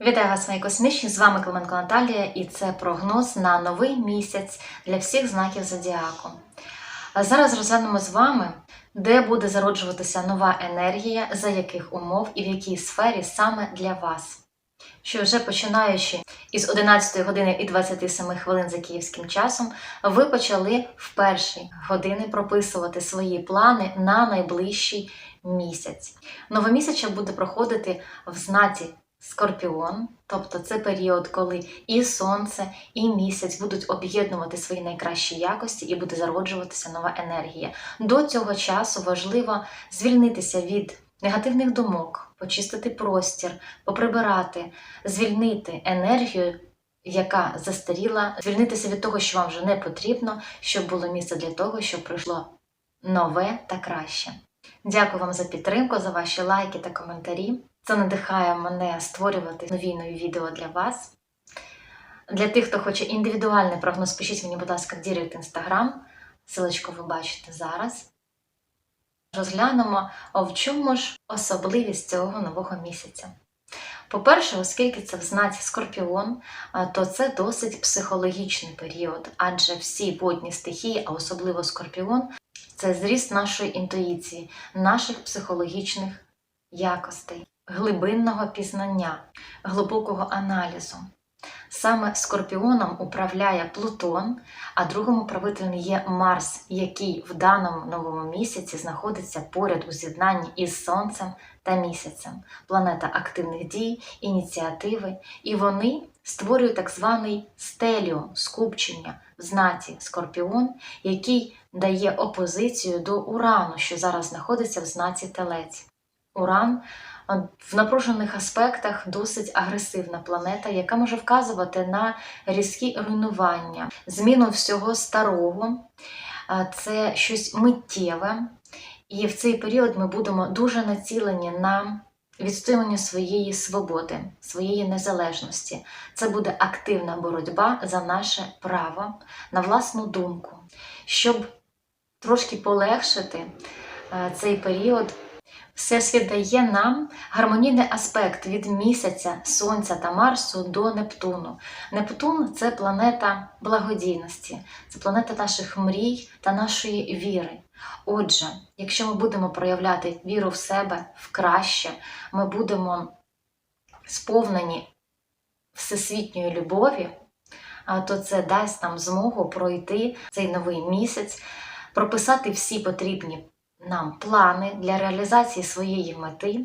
Вітаю вас, мої космічні! З вами Клименко Наталія, і це прогноз на новий місяць для всіх знаків зодіаку. Зараз розглянемо з вами, де буде зароджуватися нова енергія, за яких умов і в якій сфері саме для вас. Що вже починаючи із 11 години і 27 хвилин за київським часом, ви почали в перші години прописувати свої плани на найближчий місяць. Новомісяча буде проходити в знаці Скорпіон, тобто це період, коли і сонце, і місяць будуть об'єднувати свої найкращі якості і буде зароджуватися нова енергія. До цього часу важливо звільнитися від негативних думок, почистити простір, поприбирати, звільнити енергію. Яка застаріла, звільнитися від того, що вам вже не потрібно, щоб було місце для того, щоб прийшло нове та краще. Дякую вам за підтримку, за ваші лайки та коментарі. Це надихає мене створювати нові нові відео для вас. Для тих, хто хоче індивідуальний прогноз, пишіть мені, будь ласка, в Дірект Інстаграм. Силочку ви бачите зараз. Розглянемо, в чому ж особливість цього нового місяця. По-перше, оскільки це в знаці Скорпіон, то це досить психологічний період, адже всі водні стихії, а особливо Скорпіон, це зріст нашої інтуїції, наших психологічних якостей, глибинного пізнання, глибокого аналізу. Саме Скорпіоном управляє Плутон, а другим управителем є Марс, який в даному новому місяці знаходиться поряд у з'єднанні із Сонцем та місяцем, планета активних дій, ініціативи, і вони створюють так званий стеліо скупчення в знаці Скорпіон, який дає опозицію до Урану, що зараз знаходиться в знаці Телець. Уран в напружених аспектах досить агресивна планета, яка може вказувати на різкі руйнування, зміну всього старого, це щось миттєве. І в цей період ми будемо дуже націлені на відстоювання своєї свободи, своєї незалежності. Це буде активна боротьба за наше право на власну думку, щоб трошки полегшити цей період. Всесвіт дає нам гармонійний аспект від місяця, Сонця та Марсу до Нептуну. Нептун це планета благодійності, це планета наших мрій та нашої віри. Отже, якщо ми будемо проявляти віру в себе в краще, ми будемо сповнені всесвітньої любові, то це дасть нам змогу пройти цей новий місяць, прописати всі потрібні нам плани для реалізації своєї мети.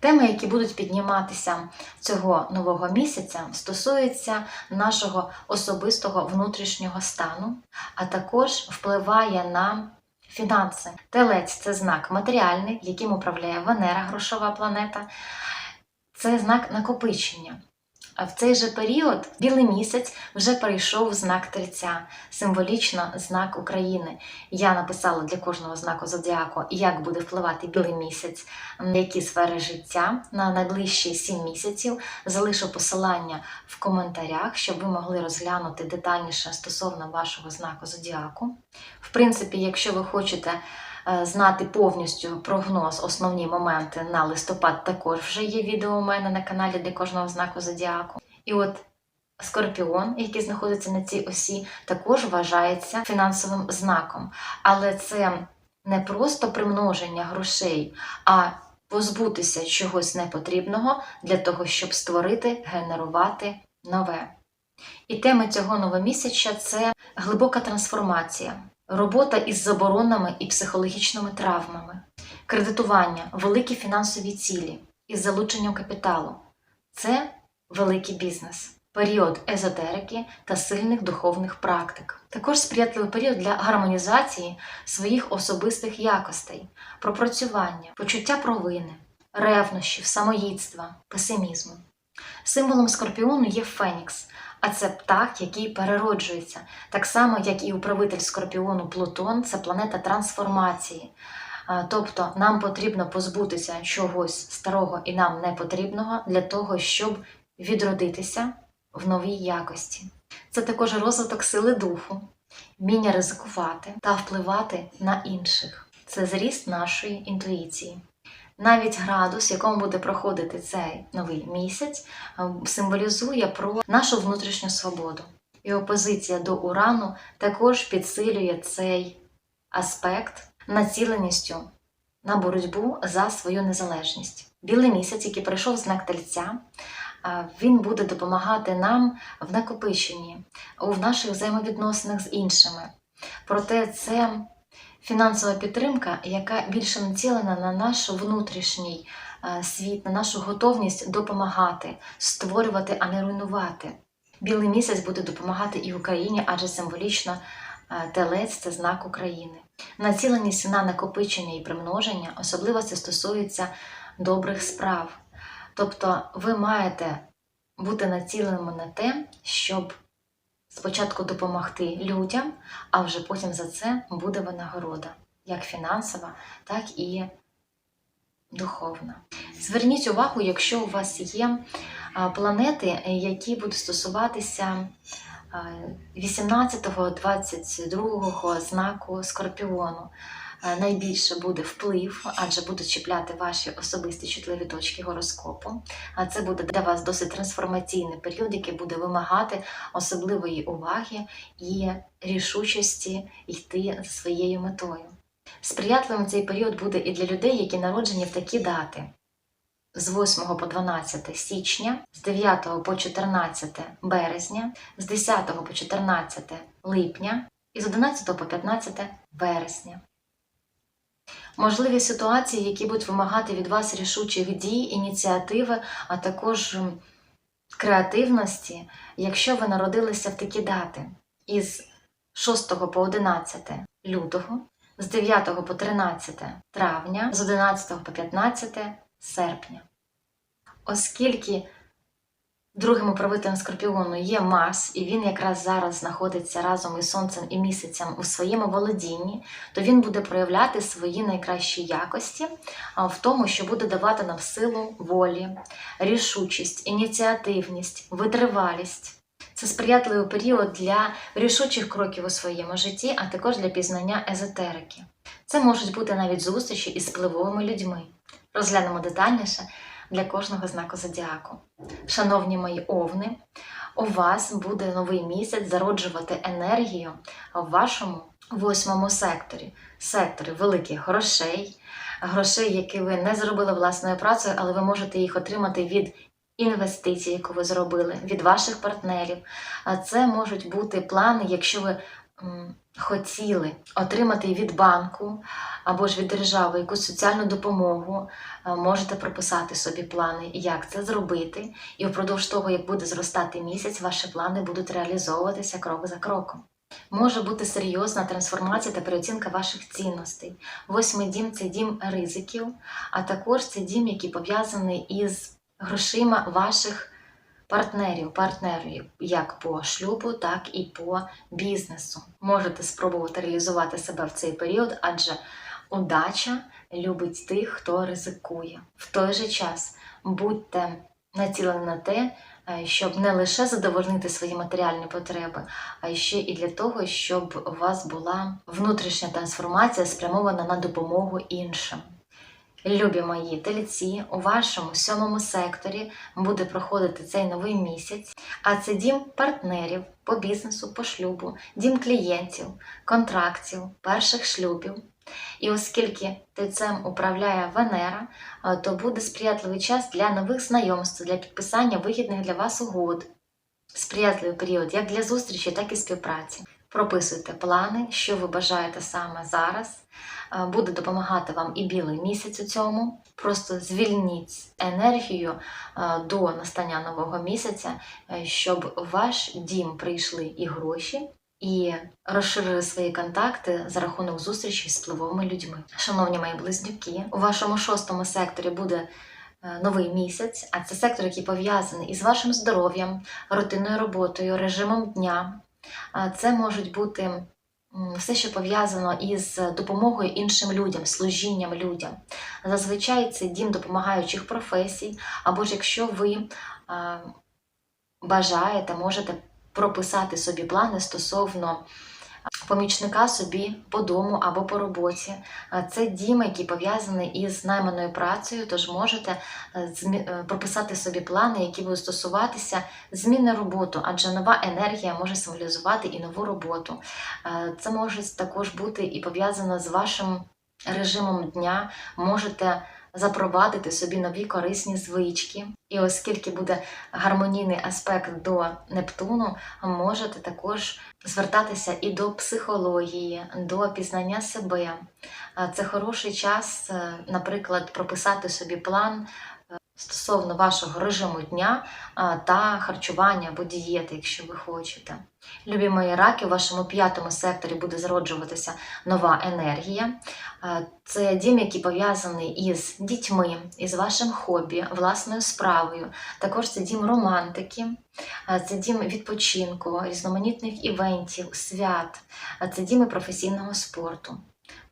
Теми, які будуть підніматися цього нового місяця, стосуються нашого особистого внутрішнього стану, а також впливає на фінанси. Телець це знак матеріальний, яким управляє Венера, грошова планета. Це знак накопичення. В цей же період білий місяць вже перейшов в знак Тельця, символічно знак України. Я написала для кожного знаку зодіаку, як буде впливати білий місяць на які сфери життя на найближчі 7 місяців. Залишу посилання в коментарях, щоб ви могли розглянути детальніше стосовно вашого знаку зодіаку. В принципі, якщо ви хочете знати повністю прогноз, основні моменти на листопад, також вже є відео у мене на каналі для кожного знаку зодіаку. І от Скорпіон, який знаходиться на цій осі, також вважається фінансовим знаком. Але це не просто примноження грошей, а позбутися чогось непотрібного для того, щоб створити, генерувати нове. І тема цього новомісяча це глибока трансформація, робота із заборонами і психологічними травмами, кредитування, великі фінансові цілі із залученням капіталу. Це великий бізнес, період езотерики та сильних духовних практик. Також сприятливий період для гармонізації своїх особистих якостей, пропрацювання, почуття провини, ревнощів, самоїдства, песимізму. Символом скорпіону є Фенікс, а це птах, який перероджується, так само, як і управитель скорпіону Плутон, це планета трансформації. Тобто нам потрібно позбутися чогось старого і нам непотрібного для того, щоб відродитися в новій якості. Це також розвиток сили духу, вміння ризикувати та впливати на інших. Це зріст нашої інтуїції. Навіть градус, в якому буде проходити цей новий місяць, е, символізує про нашу внутрішню свободу. І опозиція до урану також підсилює цей аспект націленістю на боротьбу за свою незалежність. Білий місяць, який прийшов знак тельця, е, він буде допомагати нам в накопиченні, в наших взаємовідносинах з іншими. Проте це фінансова підтримка, яка більше націлена на наш внутрішній е, світ, на нашу готовність допомагати, створювати, а не руйнувати. Білий місяць буде допомагати і Україні, адже символічно е, телець це знак України. Націленість на накопичення і примноження особливо це стосується добрих справ. Тобто ви маєте бути націленими на те, щоб спочатку допомогти людям, а вже потім за це буде винагорода, як фінансова, так і духовна. Зверніть увагу, якщо у вас є планети, які будуть стосуватися 18-22 знаку Скорпіону. Е, Найбільше буде вплив, адже будуть чіпляти ваші особисті чутливі точки гороскопу. А це буде для вас досить трансформаційний період, який буде вимагати особливої уваги і рішучості йти за своєю метою. Сприятливим цей період буде і для людей, які народжені в такі дати: з 8 по 12 січня, з 9 по 14 березня, з 10 по 14 липня і з 11 по 15 вересня. Можливі ситуації, які будуть вимагати від вас рішучих дій, ініціативи, а також креативності, якщо ви народилися в такі дати із 6 по 11 лютого, з 9 по 13 травня, з 11 по 15 серпня. Оскільки другим управителем Скорпіону є Марс, і він якраз зараз знаходиться разом із Сонцем і місяцем у своєму володінні, то він буде проявляти свої найкращі якості в тому, що буде давати нам силу волі, рішучість, ініціативність, витривалість. Це сприятливий період для рішучих кроків у своєму житті, а також для пізнання езотерики. Це можуть бути навіть зустрічі із впливовими людьми. Розглянемо детальніше для кожного знаку зодіаку. Шановні мої овни, у вас буде новий місяць зароджувати енергію в вашому восьмому секторі, секторі великих грошей, грошей, які ви не зробили власною працею, але ви можете їх отримати від інвестицій, яку ви зробили, від ваших партнерів. А це можуть бути плани, якщо ви хотіли отримати від банку або ж від держави якусь соціальну допомогу, е, можете прописати собі плани, як це зробити, і впродовж того, як буде зростати місяць, ваші плани будуть реалізовуватися крок за кроком. Може бути серйозна трансформація та переоцінка ваших цінностей. Восьмий дім це дім ризиків, а також це дім, який пов'язаний із грошима ваших партнерів, партнерів як по шлюбу, так і по бізнесу. Можете спробувати реалізувати себе в цей період, адже удача любить тих, хто ризикує. В той же час будьте націлені на те, е, щоб не лише задовольнити свої матеріальні потреби, а ще і для того, щоб у вас була внутрішня трансформація, спрямована на допомогу іншим. Любі мої тельці, у вашому сьомому секторі буде проходити цей новий місяць, а це дім партнерів по бізнесу, по шлюбу, дім клієнтів, контрактів, перших шлюбів. І оскільки тельцем управляє Венера, е, то буде сприятливий час для нових знайомств, для підписання вигідних для вас угод. Сприятливий період як для зустрічі, так і співпраці. Прописуйте плани, що ви бажаєте саме зараз. Е, Буде допомагати вам і білий місяць у цьому. Просто звільніть енергію е, до настання нового місяця, е, щоб в ваш дім прийшли і гроші, і розширили свої контакти за рахунок зустрічі з впливовими людьми. Шановні мої близнюки, у вашому шостому секторі буде новий місяць, а це сектор, який пов'язаний із вашим здоров'ям, рутинною роботою, режимом дня. Це можуть бути все, що пов'язано із допомогою іншим людям, служінням людям. Зазвичай це дім допомагаючих професій, або ж якщо ви бажаєте, можете прописати собі плани стосовно помічника собі по дому або по роботі. Е, Це дім, який пов'язаний із найманою працею, тож можете е, е, прописати собі плани, які будуть стосуватися зміни роботи, адже нова енергія може символізувати і нову роботу. Це може також бути і пов'язано з вашим режимом дня. Можете запровадити собі нові корисні звички. І оскільки буде гармонійний аспект до Нептуну, можете також звертатися і до психології, до пізнання себе. Це хороший час, е, наприклад, прописати собі план е, стосовно вашого режиму дня та харчування або дієти, якщо ви хочете. Любі мої раки, у вашому п'ятому секторі буде зароджуватися нова енергія. Це дім, який пов'язаний із дітьми, із вашим хобі, власною справою. Також це дім романтики, це дім відпочинку, різноманітних івентів, свят, це діми професійного спорту.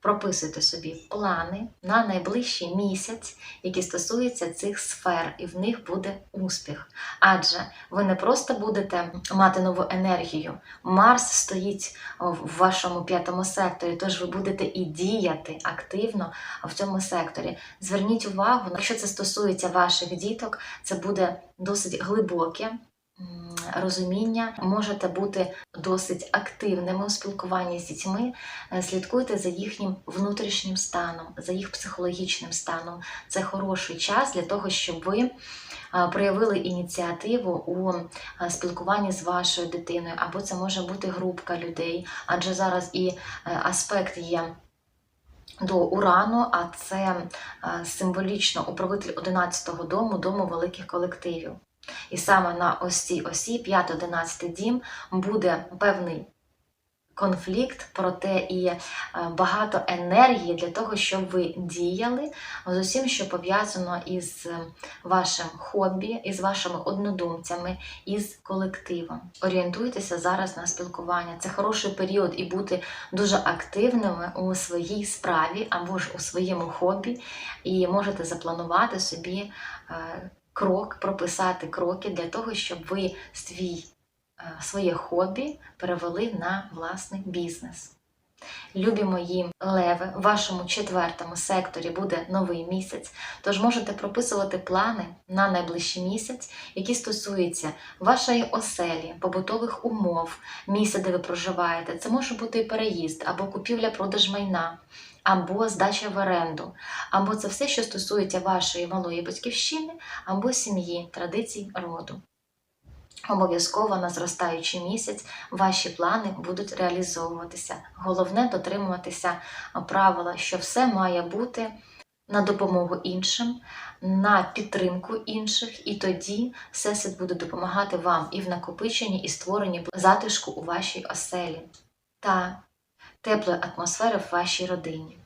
Прописуйте собі плани на найближчий місяць, які стосуються цих сфер, і в них буде успіх. Адже ви не просто будете мати нову енергію, Марс стоїть в вашому п'ятому секторі, тож ви будете і діяти активно в цьому секторі. Зверніть увагу, якщо це стосується ваших діток, це буде досить глибоке. Розуміння можете бути досить активними у спілкуванні з дітьми, Е, слідкуйте за їхнім внутрішнім станом, за їх психологічним станом. Це хороший час для того, щоб ви проявили ініціативу у а, спілкуванні з вашою дитиною, або це може бути групка людей, адже зараз і е, аспект є. До урану, а це е, символічно управитель 11-го дому, дому великих колективів. І саме на ось цій осі, 5-11 дім, буде певний конфлікт, проте і е, багато енергії для того, щоб ви діяли з усім, що пов'язано із е, вашим хобі, із вашими однодумцями, із колективом. Орієнтуйтеся зараз на спілкування. Це хороший період і бути дуже активними у своїй справі або ж у своєму хобі, і можете запланувати собі е, крок, прописати кроки для того, щоб ви свій е, своє хобі перевели на власний бізнес. Любі мої леви, в вашому четвертому секторі буде новий місяць, тож можете прописувати плани на найближчий місяць, які стосуються вашої оселі, побутових умов, місця, де ви проживаєте. Це може бути і переїзд, або купівля-продаж майна, або здача в оренду, або це все, що стосується вашої малої батьківщини, або сім'ї, традицій роду. Обов'язково на зростаючий місяць ваші плани будуть реалізовуватися. Головне дотримуватися правила, що все має бути на допомогу іншим, на підтримку інших, і тоді Всесвіт буде допомагати вам і в накопиченні, і створенні затишку у вашій оселі та теплої атмосфери в вашій родині.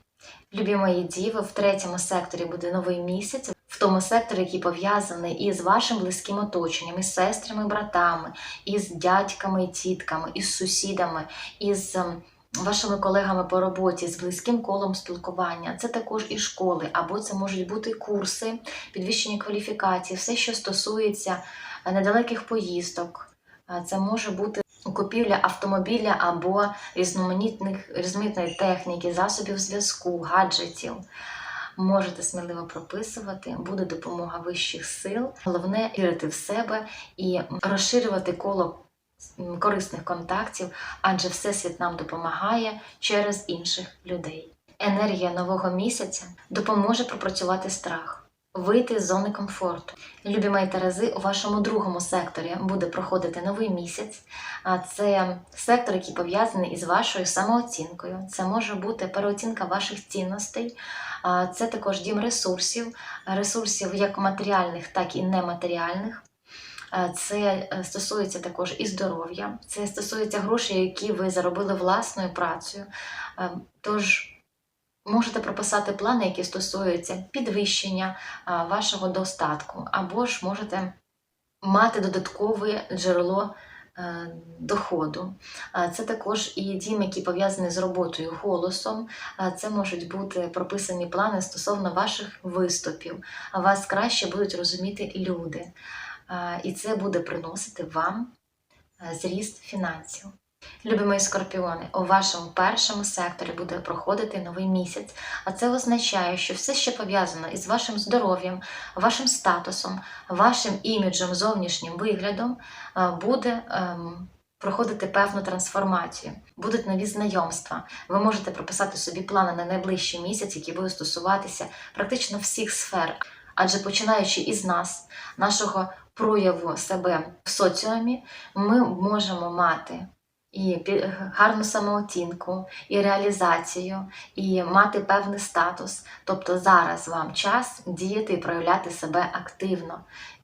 Любі мої діви, в третьому секторі буде новий місяць, в тому секторі, який пов'язаний із вашим близьким оточенням, із сестрами, братами, із дядьками і тітками, із сусідами, із ем, вашими колегами по роботі, з близьким колом спілкування. Це також і школи, або це можуть бути курси, підвищення кваліфікації, все, що стосується е, недалеких поїздок. Е, Це може бути купівля автомобіля або різноманітних різноманітної техніки, засобів зв'язку, гаджетів. Можете сміливо прописувати, буде допомога вищих сил. Головне вірити в себе і розширювати коло корисних контактів, адже Всесвіт нам допомагає через інших людей. Енергія нового місяця допоможе пропрацювати страх. Вийти з зони комфорту. Любі мої Терези, у вашому другому секторі буде проходити новий місяць. А Це сектор, який пов'язаний із вашою самооцінкою. Це може бути переоцінка ваших цінностей. Це також дім ресурсів, ресурсів як матеріальних, так і нематеріальних. Це е, стосується також і здоров'я, це стосується грошей, які ви заробили власною працею. Е, Тож можете прописати плани, які стосуються підвищення вашого достатку, або ж можете мати додаткове джерело е, доходу. Це також і дім, який пов'язаний з роботою голосом. Це можуть бути прописані плани стосовно ваших виступів. Вас краще будуть розуміти люди. І це буде приносити вам е, зріст фінансів. Любі скорпіони, у вашому першому секторі буде проходити новий місяць, а це означає, що все, що пов'язано із вашим здоров'ям, вашим статусом, вашим іміджем, зовнішнім виглядом, буде ем, проходити певну трансформацію. Будуть нові знайомства. Ви можете прописати собі плани на найближчий місяць, які будуть стосуватися практично всіх сфер. Адже починаючи із нас, нашого прояву себе в соціумі, ми можемо мати і пі- гарну самооцінку, і реалізацію, і мати певний статус. Тобто зараз вам час діяти і проявляти себе активно.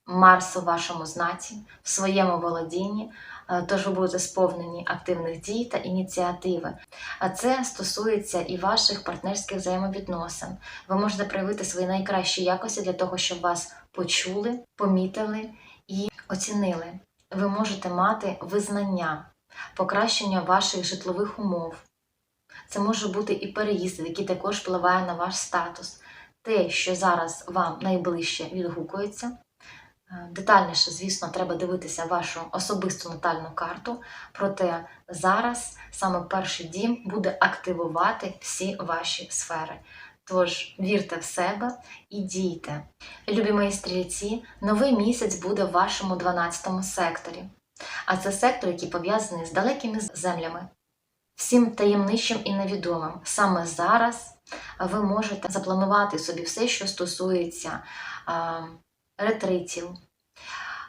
Марс у вашому знаці, в своєму володінні, е, тож ви будете сповнені активних дій та ініціативи. А це стосується і ваших партнерських взаємовідносин. Ви можете проявити свої найкращі якості для того, щоб вас почули, помітили і оцінили. Ви можете мати визнання, покращення ваших житлових умов. Це може бути і переїзд, який також впливає на ваш статус. Те, що зараз вам найближче відгукується. Е, Детальніше, звісно, треба дивитися вашу особисту натальну карту, проте зараз саме перший дім буде активувати всі ваші сфери. Тож вірте в себе і дійте. Любі мої стрільці, новий місяць буде в вашому 12 секторі. А це сектор, який пов'язаний з далекими землями, всім таємничим і невідомим. Саме зараз ви можете запланувати собі все, що стосується ретритів,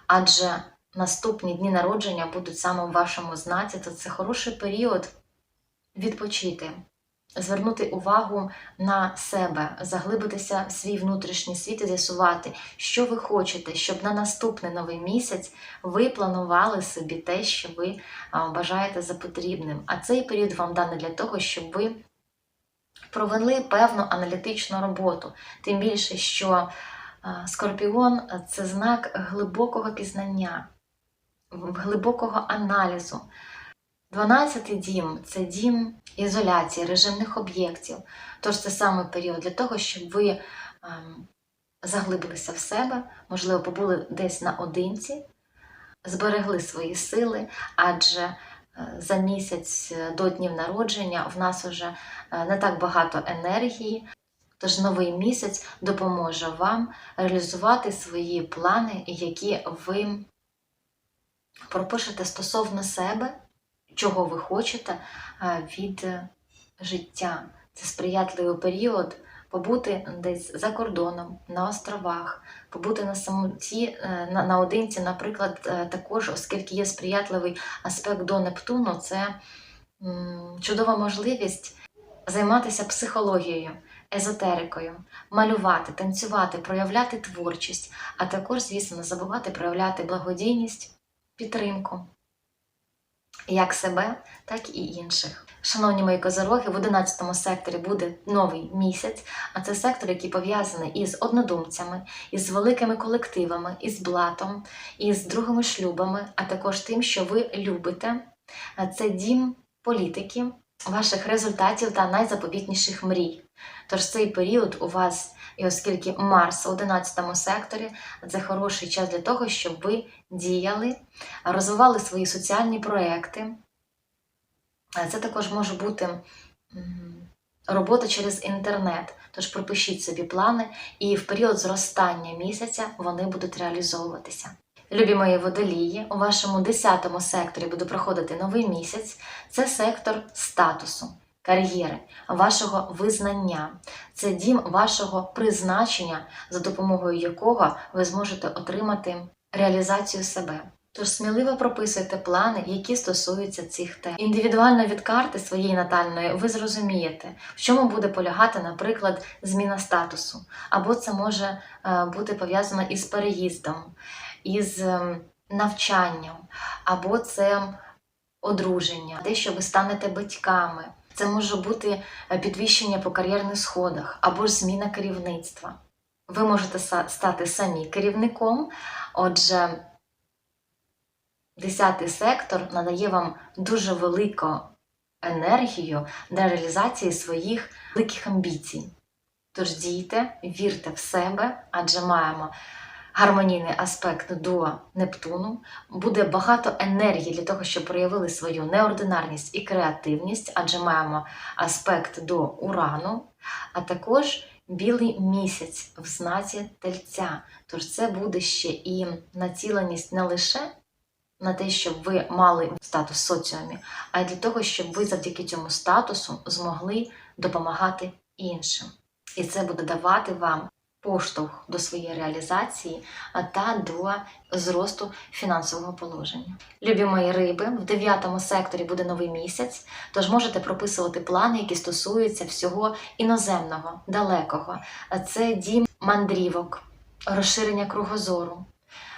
адже наступні дні народження будуть саме в вашому знаці, то це хороший період відпочити, звернути увагу на себе, заглибитися в свій внутрішній світ і з'ясувати, що ви хочете, щоб на наступний новий місяць ви планували собі те, що ви бажаєте за потрібним. А цей період вам даний для того, щоб ви провели певну аналітичну роботу. Тим більше, що скорпіон це знак глибокого пізнання, глибокого аналізу. 12-й дім це дім ізоляції, режимних об'єктів. Тож це саме період для того, щоб ви ем, заглибилися в себе, можливо, побули десь наодинці, зберегли свої сили, адже е, за місяць до днів народження в нас вже е, не так багато енергії. Тож новий місяць допоможе вам реалізувати свої плани, які ви пропишете стосовно себе, чого ви хочете е, від життя. Це сприятливий період побути десь за кордоном, на островах, побути на самоті, е, наодинці, наприклад, е, також, оскільки є сприятливий аспект до Нептуну, це чудова можливість займатися психологією, езотерикою, малювати, танцювати, проявляти творчість, а також, звісно, не забувати проявляти благодійність, підтримку як себе, так і інших. Шановні мої козороги, в 11 секторі буде новий місяць, а це сектор, який пов'язаний із однодумцями, із великими колективами, із блатом, із другими шлюбами, а також тим, що ви любите. Це дім політики, ваших результатів та найзаповітніших мрій. Тож цей період у вас, і оскільки Марс у 11 секторі, це хороший час для того, щоб ви діяли, розвивали свої соціальні проекти. Це також може бути робота через інтернет. Тож пропишіть собі плани, і в період зростання місяця вони будуть реалізовуватися. Любі мої водолії, у вашому 10 секторі буде проходити новий місяць. Це сектор статусу, кар'єри, вашого визнання. Це дім вашого призначення, за допомогою якого ви зможете отримати реалізацію себе. Тож сміливо прописуйте плани, які стосуються цих тем. Індивідуально від карти своєї натальної ви зрозумієте, в чому буде полягати, наприклад, зміна статусу, або це може е, бути пов'язано із переїздом, із ем, навчанням, або це одруження, те, що ви станете батьками. Це може бути е, підвищення по кар'єрних сходах або ж зміна керівництва. Ви можете стати самі керівником, отже. Десятий сектор надає вам дуже велику енергію для реалізації своїх великих амбіцій. Тож дійте, вірте в себе, адже маємо гармонійний аспект до Нептуну, буде багато енергії для того, щоб проявили свою неординарність і креативність, адже маємо аспект до Урану, а також білий місяць в знаці тельця. Тож це буде ще і націленість не лише на те, щоб ви мали статус соціумі, а й для того, щоб ви завдяки цьому статусу змогли допомагати іншим. І це буде давати вам поштовх до своєї реалізації та до зросту фінансового положення. Любі мої риби, в дев'ятому секторі буде новий місяць, тож можете прописувати плани, які стосуються всього іноземного, далекого. Це дім мандрівок, розширення кругозору,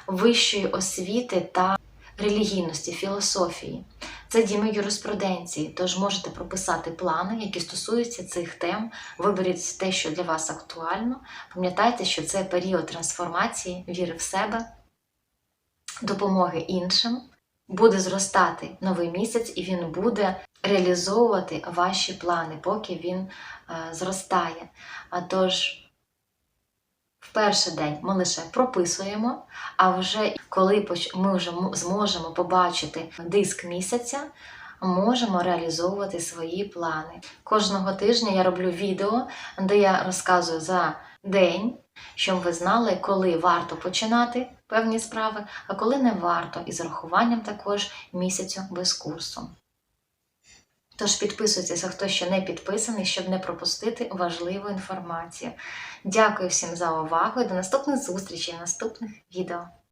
вищої освіти та релігійності, філософії. Це діми юриспруденції, тож можете прописати плани, які стосуються цих тем. Виберіть те, що для вас актуально. Пам'ятайте, що це період трансформації, віри в себе, допомоги іншим. Буде зростати новий місяць, і він буде реалізовувати ваші плани, поки він е, зростає. А тож, перший день ми лише прописуємо, а вже коли ми вже зможемо побачити диск місяця, можемо реалізовувати свої плани. Кожного тижня я роблю відео, де я розказую за день, щоб ви знали, коли варто починати певні справи, а коли не варто, і з урахуванням також місяцю без курсу. Тож підписуйтеся, хто ще не підписаний, щоб не пропустити важливу інформацію. Дякую всім за увагу і до наступних зустрічей наступних відео.